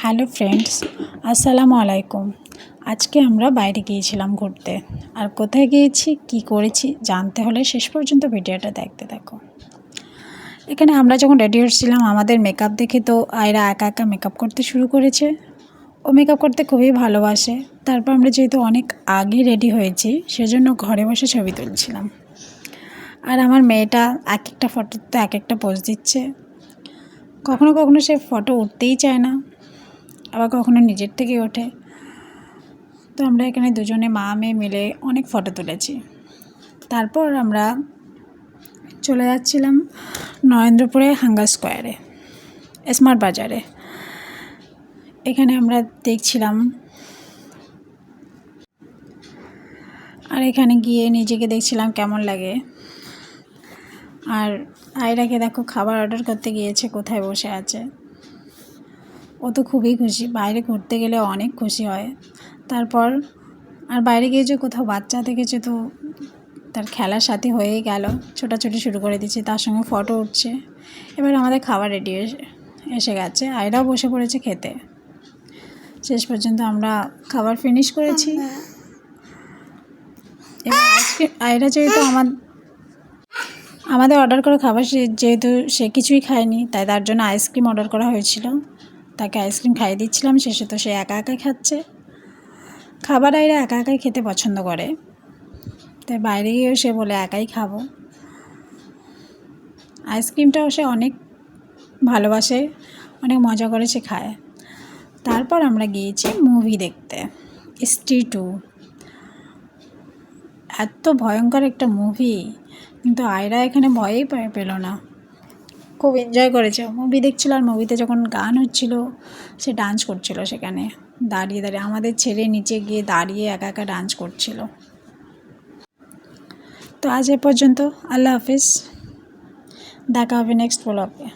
Hello friends, আসসালামু আলাইকুম। আজকে আমরা বাইরে গিয়েছিলাম ঘুরতে। আর কোথায় গিয়েছি, কি করেছি জানতে হলে শেষ পর্যন্ত ভিডিওটা দেখতে দেখো এখানে আমরা যখন রেডি হচ্ছিলাম, আমাদের মেকআপ দেখে তো আয়রা একা একা মেকআপ করতে শুরু করেছে। ও মেকআপ করতে খুবই ভালোবাসে। তারপর আমরা যেহেতু অনেক আগে রেডি হয়েছি, সেজন্য ঘরে বসে ছবি তুলছিলাম। আর আমার মেয়েটা এক একটা ফটোতে এক একটা পোজ দিচ্ছে। কখনো কখনো সে ফটো উঠতেই চায় না। আবার কখনো নিজের থেকে ওঠে। তো আমরা এখানে দুজনে মা, মেয়ে মিলে অনেক ফটো তুলেছি। তারপর আমরা চলে যাচ্ছিলাম নরেন্দ্রপুরে হাঙ্গার স্কোয়ারে স্মার্ট বাজারে। এখানে আমরা দেখছিলাম আর এখানে গিয়ে নিজেকে দেখছিলাম কেমন লাগে। আর আয়রাকে দেখো খাবার অর্ডার করতে গিয়েছে, কোথায় বসে আছে। ও তো খুবই খুশি। বাইরে ঘুরতে গেলে অনেক খুশি হয়। তারপর আর বাইরে গিয়ে যে কোথাও বাচ্চা দেখেছে তো তার খেলার সাথে হয়েই গেল। ছোটাছুটি শুরু করে দিচ্ছে তার সঙ্গে ফটো উঠছে। এবার আমাদের খাবার রেডি এসে গেছে। আয়রাও বসে পড়েছে খেতে। শেষ পর্যন্ত আমরা খাবার ফিনিশ করেছি। এবার আইসক্রিম আয়রা যেহেতু আমার আমাদের অর্ডার করা খাবার সে যেহেতু সে কিছুই খায়নি তাই তার জন্য আইসক্রিম অর্ডার করা হয়েছিল। তাকে আইসক্রিম খাইয়ে দিচ্ছিলাম, শেষে তো সে একা একাই খাচ্ছে। খাবার আইরা একা একাই খেতে পছন্দ করে। তাই বাইরে গিয়েও সে বলে, একাই খাব। আইসক্রিমটাও সে অনেক ভালোবাসে, অনেক মজা করে সে খায়। তারপর আমরা গিয়েছি মুভি দেখতে স্ত্রী টু এত ভয়ঙ্কর একটা মুভি, কিন্তু আয়রা এখানে ভয়েই পেল না। খুব এনজয় করেছে। মুভি দেখছিল আর মুভিতে যখন গান হচ্ছিল, সে ডান্স করছিল সেখানে। দাঁড়িয়ে দাঁড়িয়ে, আমাদের ছেড়ে নিচে গিয়ে দাঁড়িয়ে একা একা ডান্স করছিল। তো আজ এ পর্যন্ত, আল্লাহ হাফিজ। দেখা হবে নেক্সট ব্লগে